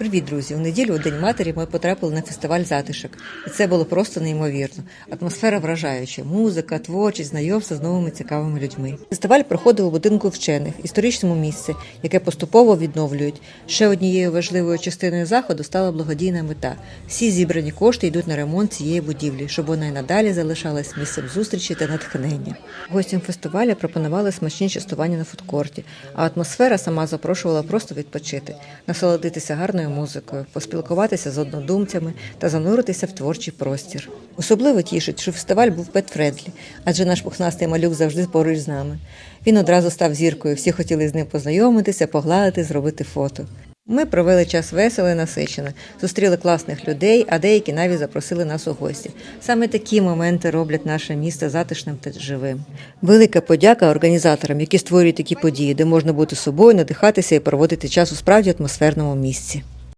Привіт, друзі! У неділю у День матері ми потрапили на фестиваль затишок, і це було просто неймовірно. Атмосфера вражаюча, музика, творчість, знайомство з новими цікавими людьми. Фестиваль проходив у будинку вчених, історичному місці, яке поступово відновлюють. Ще однією важливою частиною заходу стала благодійна мета. Всі зібрані кошти йдуть на ремонт цієї будівлі, щоб вона й надалі залишалась місцем зустрічі та натхнення. Гостям фестивалю пропонували смачні частування на фудкорті, а атмосфера сама запрошувала просто відпочити, насолодитися гарною музикою, поспілкуватися з однодумцями та зануритися в творчий простір. Особливо тішить, що фестиваль був петфредлі, адже наш пухнастий малюк завжди поруч з нами. Він одразу став зіркою, всі хотіли з ним познайомитися, погладити, зробити фото. Ми провели час весело і насичено, зустріли класних людей, а деякі навіть запросили нас у гості. Саме такі моменти роблять наше місто затишним та живим. Велика подяка організаторам, які створюють такі події, де можна бути собою, надихатися і проводити час у справді атмосферному місці.